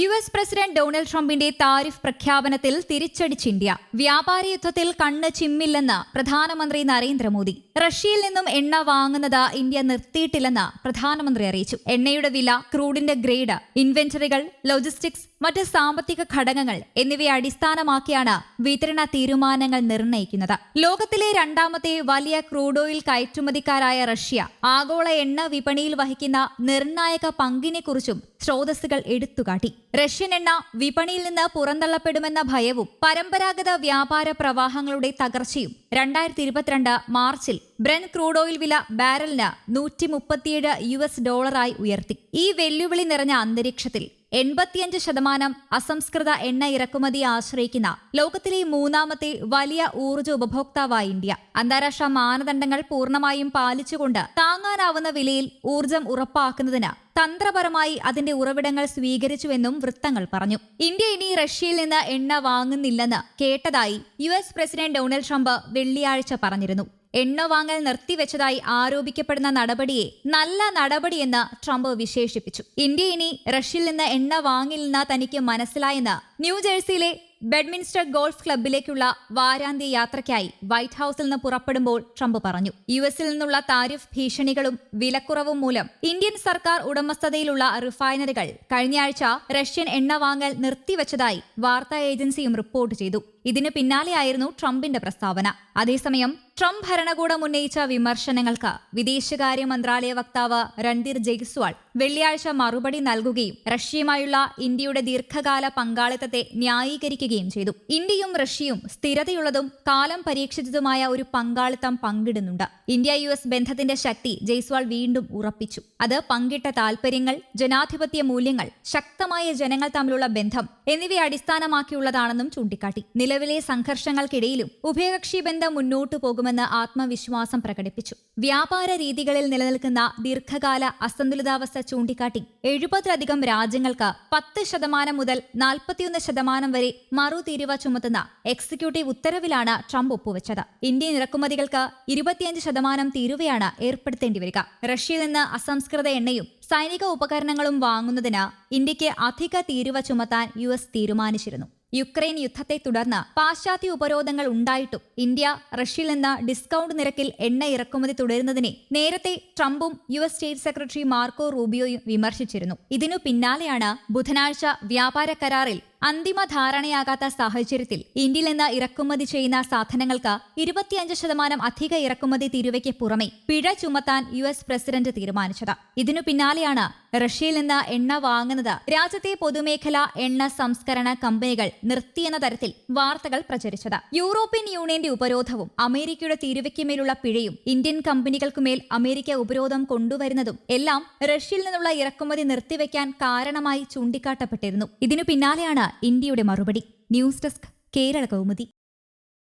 U S president Donald ട്രംപിന്റെ tariff പ്രഖ്യാപനത്തിൽ തിരിച്ചടിച്ച് ഇന്ത്യ. വ്യാപാര യുദ്ധത്തിൽ കണ്ണ് ചിമ്മില്ലെന്ന് പ്രധാനമന്ത്രി നരേന്ദ്രമോദി. റഷ്യയിൽ നിന്നും എണ്ണ വാങ്ങുന്നത് ഇന്ത്യ നിർത്തിയിട്ടില്ലെന്ന് പ്രധാനമന്ത്രി അറിയിച്ചു. എണ്ണയുടെ വില ക്രൂഡിന്റെ ഗ്രേഡ് ഇൻവെന്ററികൾ ലോജിസ്റ്റിക്സ് മറ്റ് സാമ്പത്തിക ഘടകങ്ങൾ എന്നിവയെ അടിസ്ഥാനമാക്കിയാണ് വിതരണ തീരുമാനങ്ങൾ നിർണയിക്കുന്നത്. ലോകത്തിലെ രണ്ടാമത്തെ വലിയ ക്രൂഡ് ഓയിൽ കയറ്റുമതിക്കാരായ റഷ്യ ആഗോള എണ്ണ വിപണിയിൽ വഹിക്കുന്ന നിർണായക പങ്കിനെക്കുറിച്ചും സ്രോതസ്സുകൾ എടുത്തുകാട്ടി. റഷ്യൻ എണ്ണ വിപണിയിൽ നിന്ന് പുറന്തള്ളപ്പെടുമെന്ന ഭയവും പരമ്പരാഗത വ്യാപാര പ്രവാഹങ്ങളുടെ തകർച്ചയും രണ്ടായിരത്തി ഇരുപത്തിരണ്ട് മാർച്ചിൽ ബ്രെൻ ക്രൂഡ് ഓയിൽ വില ബാരലിന് നൂറ്റി മുപ്പത്തിയേഴ് യു എസ് ഡോളറായി ഉയർത്തി. ഈ വെല്ലുവിളി നിറഞ്ഞ അന്തരീക്ഷത്തിൽ എൺപത്തിയഞ്ച് ശതമാനം അസംസ്കൃത എണ്ണ ഇറക്കുമതിയെ ആശ്രയിക്കുന്ന ലോകത്തിലെ മൂന്നാമത്തെ വലിയ ഊർജ ഉപഭോക്താവായ ഇന്ത്യ. അന്താരാഷ്ട്ര മാനദണ്ഡങ്ങൾ പൂർണമായും പാലിച്ചുകൊണ്ട് താങ്ങാനാവുന്ന വിലയിൽ ഊർജം ഉറപ്പാക്കുന്നതിന് തന്ത്രപരമായി അതിന്റെ ഉറവിടങ്ങൾ സ്വീകരിച്ചുവെന്നും വൃത്തങ്ങൾ പറഞ്ഞു. ഇന്ത്യ ഇനി റഷ്യയിൽ നിന്ന് എണ്ണ വാങ്ങുന്നില്ലെന്ന് കേട്ടതായി U S president Donald Trump വെള്ളിയാഴ്ച പറഞ്ഞിരുന്നു. എണ്ണ വാങ്ങൽ നിർത്തിവെച്ചതായി ആരോപിക്കപ്പെടുന്ന നടപടിയെ നല്ല നടപടിയെന്ന് ട്രംപ് വിശേഷിപ്പിച്ചു. ഇന്ത്യ ഇനി റഷ്യയിൽ നിന്ന് എണ്ണ വാങ്ങില്ലെന്ന് തനിക്ക് മനസ്സിലായെന്ന് ന്യൂജേഴ്സിയിലെ ബെഡ്മിൻസ്റ്റർ ഗോൾഫ് ക്ലബിലേക്കുള്ള വാരാന്ത്യ യാത്രയ്ക്കായി വൈറ്റ് ഹൌസിൽ നിന്ന് പുറപ്പെടുമ്പോൾ ട്രംപ് പറഞ്ഞു. യു എസിൽ നിന്നുള്ള താരിഫ് ഭീഷണികളും വിലക്കുറവും മൂലം ഇന്ത്യൻ സർക്കാർ ഉടമസ്ഥതയിലുള്ള റിഫൈനറികൾ കഴിഞ്ഞയാഴ്ച റഷ്യൻ എണ്ണ വാങ്ങൽ നിർത്തിവച്ചതായി വാർത്താ ഏജൻസിയും റിപ്പോർട്ട് ചെയ്തു. ഇതിനു പിന്നാലെയായിരുന്നു ട്രംപിന്റെ പ്രസ്താവന. അതേസമയം ട്രംപ് ഭരണകൂടം ഉന്നയിച്ച വിമർശനങ്ങൾക്ക് വിദേശകാര്യ മന്ത്രാലയ വക്താവ് രൺധീർ ജയ്സ്വാൾ വെള്ളിയാഴ്ച മറുപടി നൽകുകയും റഷ്യയുമായുള്ള ഇന്ത്യയുടെ ദീർഘകാല പങ്കാളിത്തത്തെ ന്യായീകരിക്കുകയും ചെയ്തു. ഇന്ത്യയും റഷ്യയും സ്ഥിരതയുള്ളതും കാലം പരീക്ഷിച്ചതുമായ ഒരു പങ്കാളിത്തം പങ്കിടുന്നുണ്ട്. ഇന്ത്യ യു എസ് ബന്ധത്തിന്റെ ശക്തി ജയ്സ്വാൾ വീണ്ടും ഉറപ്പിച്ചു. അത് പങ്കിട്ട താൽപര്യങ്ങൾ ജനാധിപത്യ മൂല്യങ്ങൾ ശക്തമായ ജനങ്ങൾ തമ്മിലുള്ള ബന്ധം എന്നിവയെ അടിസ്ഥാനമാക്കിയുള്ളതാണെന്നും ചൂണ്ടിക്കാട്ടി. നിലവിലെ സംഘർഷങ്ങൾക്കിടയിലും ഉഭയകക്ഷി ബന്ധം മുന്നോട്ടു പോകുമെന്ന് ആത്മവിശ്വാസം പ്രകടിപ്പിച്ചു. വ്യാപാര രീതികളിൽ നിലനിൽക്കുന്ന ദീർഘകാല അസന്തുലിതാവസ്ഥ ചൂണ്ടിക്കാട്ടി എഴുപതിലധികം രാജ്യങ്ങൾക്ക് പത്ത് ശതമാനം മുതൽ നാൽപ്പത്തിയൊന്ന് ശതമാനം വരെ മറുതീരുവ ചുമത്തുന്ന എക്സിക്യൂട്ടീവ് ഉത്തരവിലാണ് ട്രംപ് ഒപ്പുവെച്ചത്. ഇന്ത്യൻ ഇറക്കുമതികൾക്ക് ഇരുപത്തിയഞ്ച് ശതമാനം തീരുവയാണ് ഏർപ്പെടുത്തേണ്ടി വരിക. റഷ്യയിൽ നിന്ന് അസംസ്കൃത എണ്ണയും സൈനിക ഉപകരണങ്ങളും വാങ്ങുന്നതിന് ഇന്ത്യയ്ക്ക് അധിക തീരുവ ചുമത്താൻ യു എസ് തീരുമാനിച്ചിരുന്നു. യുക്രൈൻ യുദ്ധത്തെ തുടർന്ന് പാശ്ചാത്യ ഉപരോധങ്ങൾ ഉണ്ടായിട്ടും ഇന്ത്യ റഷ്യയിൽ നിന്ന് ഡിസ്കൗണ്ട് നിരക്കിൽ എണ്ണ ഇറക്കുമതി തുടരുന്നതിനെ നേരത്തെ ട്രംപും U S state secretary Marco റൂബിയോയും വിമർശിച്ചിരുന്നു. ഇതിനു പിന്നാലെയാണ് ബുധനാഴ്ച വ്യാപാര കരാറിൽ അന്തിമ ധാരണയാകാത്ത സാഹചര്യത്തിൽ ഇന്ത്യയിൽ നിന്ന് ഇറക്കുമതി ചെയ്യുന്ന സാധനങ്ങൾക്ക് ഇരുപത്തിയഞ്ച് ശതമാനം അധിക ഇറക്കുമതി തീരുവയ്ക്ക് പുറമെ പിഴ ചുമത്താൻ യു എസ് പ്രസിഡന്റ് തീരുമാനിച്ചത്. ഇതിനു പിന്നാലെയാണ് റഷ്യയിൽ നിന്ന് എണ്ണ വാങ്ങുന്നത് രാജ്യത്തെ പൊതുമേഖല എണ്ണ സംസ്കരണ കമ്പനികൾ നിർത്തിയെന്ന തരത്തിൽ വാർത്തകൾ പ്രചരിച്ചത്. യൂറോപ്യൻ യൂണിയന്റെ ഉപരോധവും അമേരിക്കയുടെ തീരുവയ്ക്കുമേലുള്ള പിഴയും ഇന്ത്യൻ കമ്പനികൾക്കുമേൽ അമേരിക്ക ഉപരോധം കൊണ്ടുവരുന്നതും എല്ലാം റഷ്യയിൽ നിന്നുള്ള ഇറക്കുമതി നിർത്തിവെക്കാൻ കാരണമായി ചൂണ്ടിക്കാട്ടപ്പെട്ടിരുന്നു. ഇതിനു പിന്നാലെയാണ് ഇന്ത്യയുടെ മറുപടി. News desk Kerala Kaumudi.